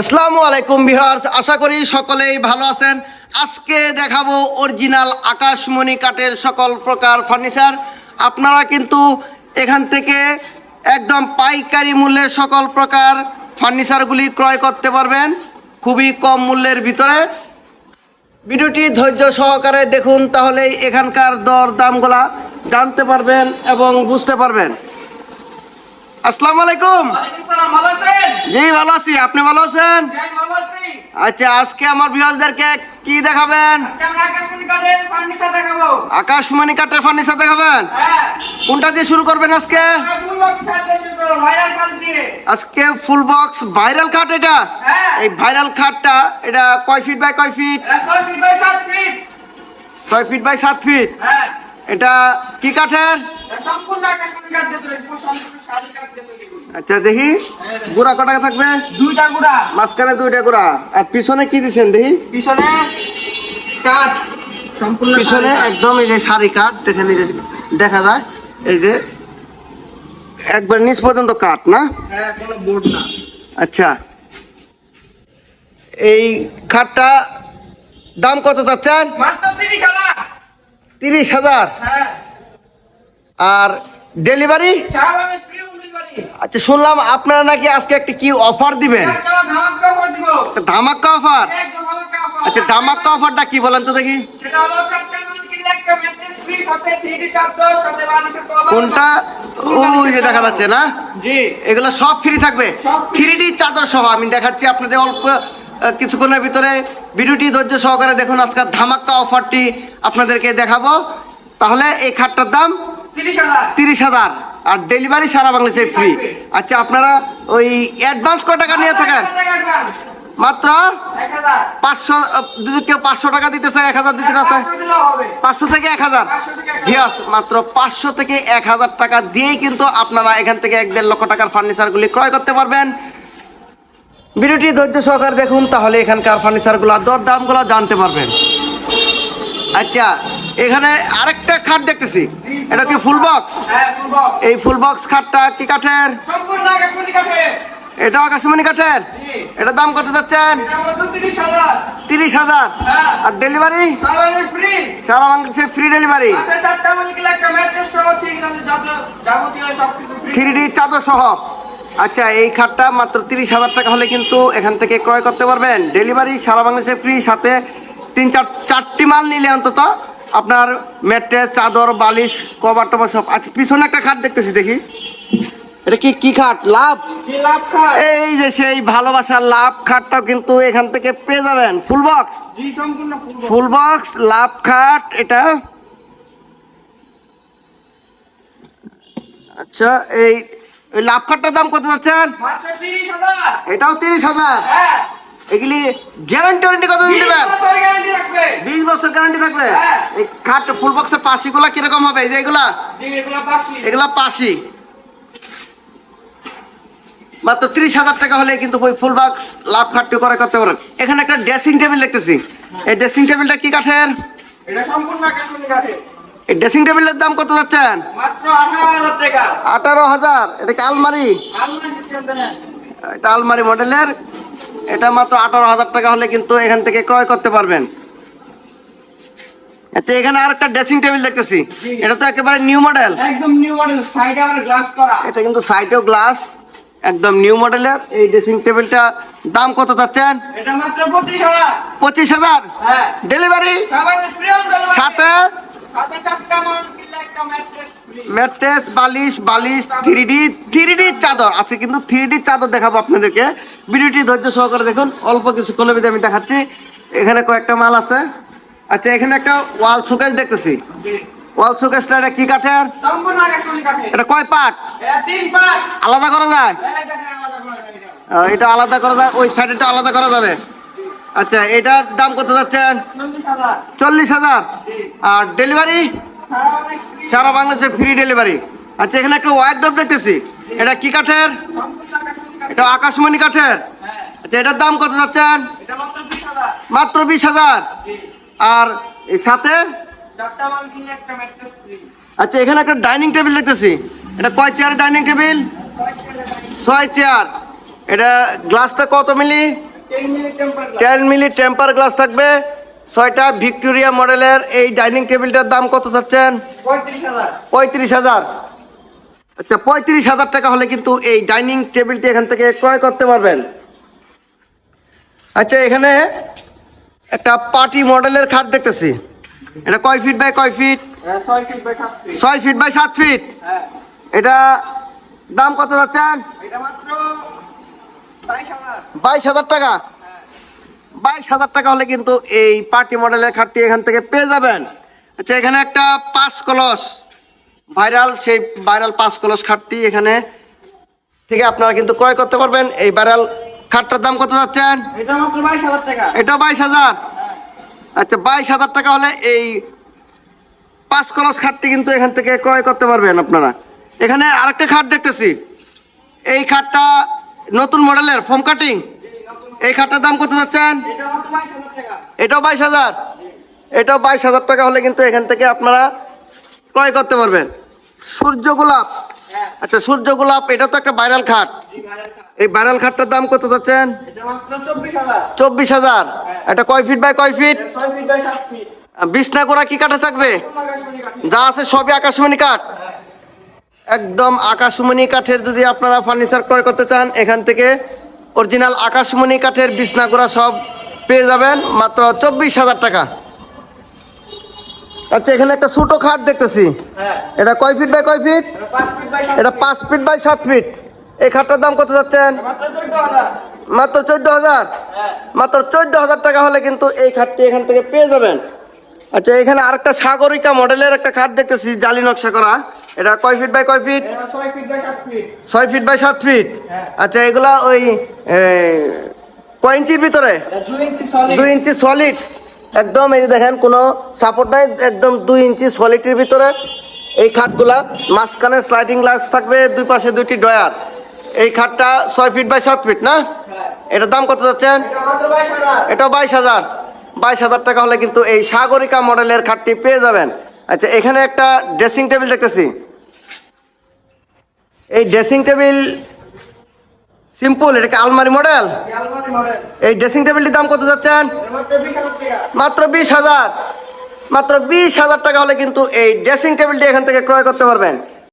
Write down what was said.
আসসালামু আলাইকুম বিহার আশা করি সকলেই ভালো আছেন। আজকে দেখাবো অরিজিনাল আকাশমণি কাঠের সকল প্রকার ফার্নিচার। আপনারা কিন্তু এখান থেকে একদম পাইকারি মূল্যে সকল প্রকার ফার্নিচারগুলি ক্রয় করতে পারবেন, খুবই কম মূল্যের ভিতরে। ভিডিওটি ধৈর্য সহকারে দেখুন তাহলে এখানকার দর দামগুলা জানতে পারবেন এবং বুঝতে পারবেন। আসসালামু আলাইকুম। ভালো জি ভালো আছি। আপনি ভালো আছেন? আচ্ছা আজকে আমার ভিউয়ারদেরকে কি দেখাবেন? আকাশমণি কাঠের ফার্নিচার দেখাবেন? হ্যাঁ। কোনটা দিয়ে শুরু করবেন আজকে? আজকে ফুল বক্স ভাইরাল খাট এটা? হ্যাঁ। এই ভাইরাল খাটটা এটা কয় ফিট বাই কয় ফিট ছয় ফিট বাই সাত ফিট ছয় ফিট বাই সাত ফিট হ্যাঁ। এটা কি কাঠের? আচ্ছা দেখি গুড়া কটা থাকবে? দুইটা গুড়া। মাঝখানে দুইটা গুড়া। আর পিছনে কি দিচ্ছেন দেখি? পিছনে কাঠ সম্পূর্ণ পিছনে একদম এই যে শাড়ি কাঠ দেখেন এই যে দেখা যায় এই যে একবার নিচ পর্যন্ত কাঠ না? হ্যাঁ কোনো বোর্ড না। আচ্ছা। এই খাটটা দাম কত চাচ্ছেন? তিরিশ হাজার। তিরিশ হাজার? হ্যাঁ। আর ডেলিভারি? আচ্ছা শুনলাম আপনারা নাকি আজকে একটা কি অফার দিবেন? ধামাক্কা অফার আচ্ছা ধামাক্কা অফারটা কি বলেন তো দেখি। সেটা হলো চারটা মাল কিনলে একটা ম্যাট্রেস ফ্রি সাথে 3D চাদর সাথে বালিশের কভার কোনটা ওই যে দেখা যাচ্ছে না? জি। এগুলো সব ফ্রি থাকবে? থ্রি ডি চাদর সহ আমি দেখাচ্ছি আপনাদের অল্প কিছুক্ষণের ভিতরে। ভিডিওটি ধৈর্য সহকারে দেখুন আজকের ধামাক্কা অফারটি আপনাদেরকে দেখাবো। তাহলে এই খাটটার দাম 30000 তিরিশ হাজার। আর ডেলিভারি সারা বাংলাদেশে ফ্রি আচ্ছা আপনারা ওই অ্যাডভান্স কত টাকা নিয়ে থাকেন? মাত্র? পাঁচশো যদি কেউ পাঁচশো টাকা দিতে চায় এক হাজার দিতে না চায়? পাঁচশো থেকে এক হাজার? 500 থেকে 1000 ভিয়াস মাত্র পাঁচশো থেকে এক হাজার টাকা দিয়েই কিন্তু আপনারা এখান থেকে এক দেড় লক্ষ টাকার ফার্নিচারগুলি ক্রয় করতে পারবেন। ভিডিওটি ধৈর্য সহকারে দেখুন তাহলে এখানকার ফার্নিচারগুলো দর দামগুলো জানতে পারবেন। আচ্ছা এখানে আরেকটা খাট দেখতেছি। এটা কি ফুল বক্স হ্যাঁ এই ফুল বক্স খাটটা কি কাঠের? এটা আকাশমণি কাঠের। জি। এটার দাম কত যাচ্ছেন? এটা মাত্র 30000 তিরিশ হাজার। হ্যাঁ। আর ডেলিভারি সারা বাংলাদেশ ফ্রি ডেলিভারি সাথে চারটা মাল কিনলে একটা ম্যাট্রেস সহ 3D চাদর যাবতীয় সবকিছু ফ্রি থ্রি ডি চাদর সহ। আচ্ছা এই খাটটা মাত্র তিরিশ হাজার টাকা হলে কিন্তু এখান থেকে ক্রয় করতে পারবেন। ডেলিভারি সারা বাংলাদেশে ফ্রি সাথে তিন চার চারটি মাল নিলে অন্তত আপনার ম্যাট্রেস চাদর বালিশ কভার টভার সব আচ্ছা পিছনে একটা খাট দেখতেছি দেখি। এটা কি কি খাট? লাভ? এই যে সেই ভালোবাসার লাভ খাটটাও কিন্তু এখান থেকে পেয়ে যাবেন। Full box? Full box. লাভ খাট এটা। আচ্ছা এই লাভ খাটটার দাম কত যাচ্ছেন? এটাও তিরিশ হাজার। হ্যাঁ। এগুলি গ্যারান্টি ওয়ারেন্টি কত দিন দেবেন গ্যারান্টি বিশ বছর গ্যারান্টি থাকবে? হ্যাঁ। এই খাট ফুল বক্সের পাশিগুলা কীরকম হবে? এই যে এগুলা? এগুলো পাশি। মাত্র ত্রিশ হাজার টাকা হলে কিন্তু ওই ফুল বক্স লাভ খাটটি করে করতে পারেন এখানে একটা ড্রেসিং টেবিল দেখতেছি। এই ড্রেসিং টেবিলটা কি কাঠের? এই ড্রেসিং টেবিলের দাম কত যাচ্ছেন? মাত্র 18000 টাকা। আঠারো হাজার। এটা কি আলমারি? এটা আলমারি মডেলের এটা মাত্র আঠারো হাজার টাকা হলে কিন্তু এখান থেকে ক্রয় করতে পারবেন। আচ্ছা এখানে আর একটা ড্রেসিং টেবিল দেখতেছি। এটা তো একেবারে নিউ মডেল। একদম নিউ মডেল সাইডে আমার গ্লাস করা। এটা কিন্তু সাইডেও গ্লাস একদম নিউ মডেলের। এই ড্রেসিং টেবিলটা দাম কত চাচ্ছেন? এটা মাত্র 25000 পঁচিশ হাজার? হ্যাঁ। ডেলিভারি সবাই সাথে? সাথে চারটা মাল কিনলে একটা ম্যাট্রেস বালিশ বালিশ থ্রি ডি থ্রি ডি চাদর আছে কিন্তু থ্রি ডি চাদর দেখাবো আপনাদেরকে। ভিডিওটি ধৈর্য সহকারে দেখুন। অল্প কিছু কলবিতে আমি দেখাচ্ছি। এখানে কয়েকটা মাল আছে। আচ্ছা এখানে একটা ওয়াল শোকেস দেখতেছি। ওয়াল শোকেসটা এটা কি কাঠের? এটা কয় পাঁচ আলাদা করা যায়? এটা। আলাদা করা যায়। ওই সাইডেটা আলাদা করা যাবে। আচ্ছা এটার দাম কত যাচ্ছেন চল্লিশ হাজার। আর ডেলিভারি? সারা বাংলাদেশ ফ্রি ডেলিভারি আচ্ছা এখানে একটা ওয়াইড ডব দেখতেছি। এটা কি কাঠের? এটা আকাশমণি কাঠের। আচ্ছা এটার দাম কত যাচ্ছেন মাত্র বিশ হাজার। আর সাথে? আচ্ছা এখানে একটা ডাইনিং টেবিল দেখতেছি। এটা কয় চেয়ার ডাইনিং টেবিল ছয় চেয়ার এটা গ্লাসটা কত milli? 10 minute temper glass ten milli temper glass থাকবে। ছয়টা ভিক্টোরিয়া মডেলের এই ডাইনিং টেবিলটার দাম কত চাচ্ছেন? পঁয়ত্রিশ হাজার। আচ্ছা পঁয়ত্রিশ হাজার টাকা হলে কিন্তু এই ডাইনিং টেবিলটি এখান থেকে ক্রয় করতে পারবেন। আচ্ছা এখানে একটা পার্টি মডেলের খাট দেখতেছি। এটা কয় ফিট বাই কয় ফিট? হ্যাঁ 6 ফিট বাই 7 ফিট। ছয় ফিট বাই সাত ফিট? হ্যাঁ। এটা দাম কত যাচ্ছেন এটা মাত্র 22000 বাইশ হাজার টাকা। বাইশ হাজার টাকা হলে কিন্তু এই পার্টি মডেলের খাটটি এখান থেকে পেয়ে যাবেন। আচ্ছা এখানে একটা পাঁচ কলস ভাইরাল সেই ভাইরাল পাঁচ কলস খাটটি এখানে থেকে আপনারা কিন্তু ক্রয় করতে পারবেন। এই ভাইরাল খাটটার দাম কত যাচ্ছেন? এটা মাত্র 22000 টাকা। এটাও বাইশ হাজার? আচ্ছা বাইশ হাজার টাকা হলে এই পাঁচ কলস খাটটি কিন্তু এখান থেকে ক্রয় করতে পারবেন আপনারা। এখানে আরেকটা খাট দেখতেছি। এই খাটটা নতুন মডেলের ফোম কাটিং। এই খাটটার দাম কত যাচ্ছেন? এটা মাত্র 22000 টাকা এটাও বাইশ হাজার। এটাও বাইশ হাজার টাকা হলে কিন্তু এখান থেকে আপনারা ক্রয় করতে পারবেন। সূর্য গোলাপ। আচ্ছা সূর্য গোলাপ, এটা তো একটা ভাইরাল খাট। এই ভাইরাল খাটটার দাম কত যাচ্ছেন? এটা মাত্র 24000 চব্বিশ হাজার। এটা কয় ফিট বাই কয় ফিট? এটা 6 ফিট বাই 7 ফিট বিছনা করা কি কাঠে থাকবে? যা আছে সবই আকাশমণি কাঠ। একদম আকাশমণি কাঠের যদি আপনারা ফার্নিচার ক্রয় করতে চান, এখান থেকে অরিজিনাল আকাশমণি কাঠের বিছনাগুড়া সব পেয়ে যাবেন মাত্র চব্বিশ হাজার টাকা। আচ্ছা এখানে একটা ছোটো খাট দেখতেছি। হ্যাঁ। এটা কয় ফিট বাই কয় ফিট? এটা 5 ফিট বাই 7 এটা পাঁচ ফিট বাই সাত ফিট। এই খাটটার দাম কত যাচ্ছেন? মাত্র 14000 চোদ্দ হাজার? হ্যাঁ। মাত্র চোদ্দ হাজার টাকা হলে কিন্তু এই খাটটি এখান থেকে পেয়ে যাবেন। আচ্ছা এখানে আরেকটা সাগরিকা মডেলের একটা খাট দেখতেছি জালি নকশা করা। এটা কয় ফিট বাই কয় ফিট এটা 6 ফিট বাই 7 ফিট ছয় ফিট বাই সাত ফিট হ্যাঁ। আচ্ছা এগুলা ওই কয় ইঞ্চির ভিতরে? এটা 2 ইঞ্চি সলিড দুই ইঞ্চি সলিড একদম এই যে দেখেন কোনো সাপোর্ট নাই একদম দুই ইঞ্চি সলিডের ভিতরে। এই খাটগুলা মাঝখানে স্লাইডিং গ্লাস থাকবে দুই পাশে দুইটি ডয়ার এই খাটটা ছয় ফিট বাই সাত ফিট না? হ্যাঁ। এটার দাম কত যাচ্ছেন এটা মাত্র 22000 এটা বাইশ হাজার। বাইশ হাজার টাকা হলে কিন্তু এই সাগরিকা মডেলের খাটটি পেয়ে যাবেন। আচ্ছা এখানে একটা ড্রেসিং টেবিল দেখতেছি। এই ড্রেসিং টেবিল সিম্পল এটা কি আলমারি মডেল এই ড্রেসিং টেবিলটির দাম কত যাচ্ছেন? এটা মাত্র 20000 টাকা মাত্র বিশ হাজার। মাত্র বিশ হাজার টাকা হলে কিন্তু এই ড্রেসিং টেবিলটি এখান থেকে ক্রয় করতে পারবেন।